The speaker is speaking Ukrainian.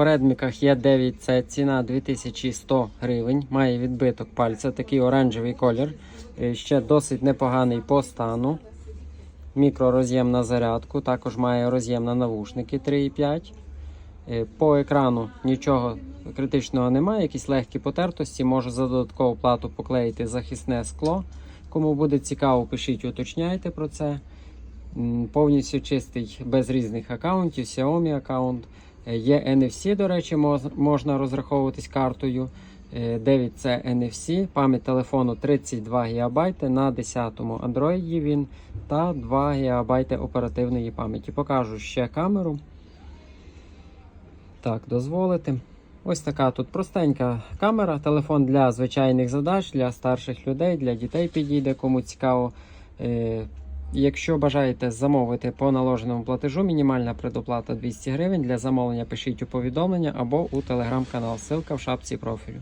В Redmi є 9 це ціна 2100 гривень. Має відбиток пальця, такий оранжевий колір. Е, Ще досить непоганий по стану. Мікророз'єм на зарядку, також має роз'єм на навушники 3,5. Е, По екрану нічого критичного немає, якісь легкі потертості. Можу за додаткову плату поклеїти захисне скло. Кому буде цікаво, пишіть, уточняйте про це. Повністю чистий без різних аккаунтів, Xiaomi аккаунт. Е, Є NFC, до речі, можна розраховуватись картою. 9 це NFC, пам'ять телефону 32 ГБ на 10-му Android він та 2 ГБ оперативної пам'яті. Покажу ще камеру. Так, дозволити. Ось така тут простенька камера, телефон для звичайних задач, для старших людей, для дітей підійде, кому цікаво. Якщо бажаєте замовити по наложеному платежу, мінімальна предоплата 200 гривень. Для замовлення пишіть у повідомлення або у телеграм-канал. Силка в шапці профілю.